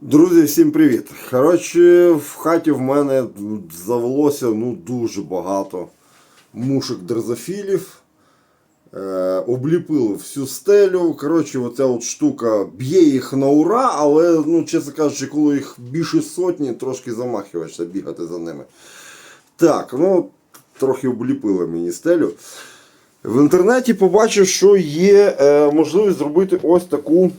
Друзі, всім привіт! Коротше, в хаті в мене завелося ну, дуже багато мушок дрозофілів. Е, обліпили всю стелю. Коротше, оця от штука б'є їх на ура, але, ну, чесно кажучи, коли їх більше сотні, трошки замахиваєшся бігати за ними. Так, ну, трохи обліпили мені стелю. В інтернеті побачив, що є е, можливість зробити ось таку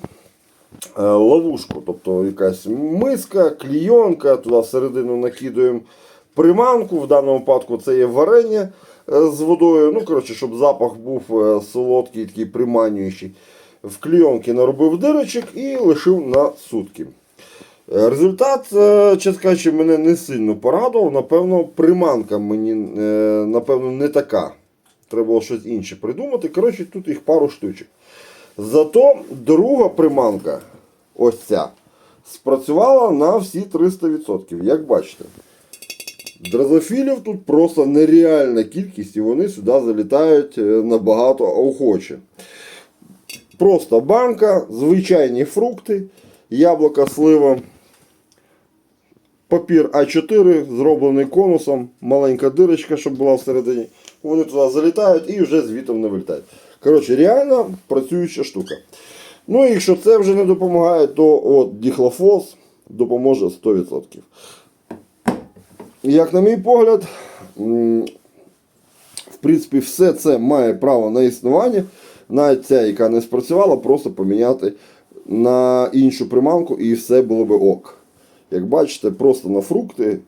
ловушку. Тобто якась миска, клійонка, туди всередину накидуємо приманку. В даному випадку це є варення е, з водою. Ну, коротше, щоб запах був е, солодкий, такий приманюючий. В клійонки наробив дирочок і лишив на сутки. Е, Результат, е, чесно кажучи, мене не сильно порадував. Напевно, приманка мені е, напевно, не така. Треба було щось інше придумати. Коротше, тут їх пару штучок. Зато друга приманка, ось ця, спрацювала на всі 300%. Як бачите. Дрозофілів тут просто нереальна кількість, і вони сюди залітають е, набагато охоче. Просто банка, звичайні фрукти, яблука, слива, папір А4, зроблений конусом, маленька дирочка, щоб була всередині. Вони туди залітають і вже звітом не вилітають. Коротше, реально працююча штука. Ну і якщо це вже не допомагає, то от діхлофос допоможе 100%. Як на мій погляд, в принципі, все це має право на існування. Навіть ця, яка не спрацювала, просто поміняти на іншу приманку і все було би ок. Як бачите, просто на фрукти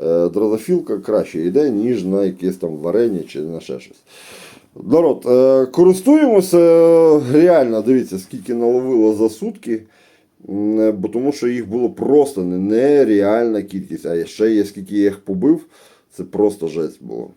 е, дрозофілка краще йде, ніж на якесь там варення чи на ще щось. Народ, е, користуємося е, реально, дивіться, скільки наловило за сутки. Е, Бо тому що їх було просто нереальна кількість. А ще є скільки я їх побив, це просто жесть було.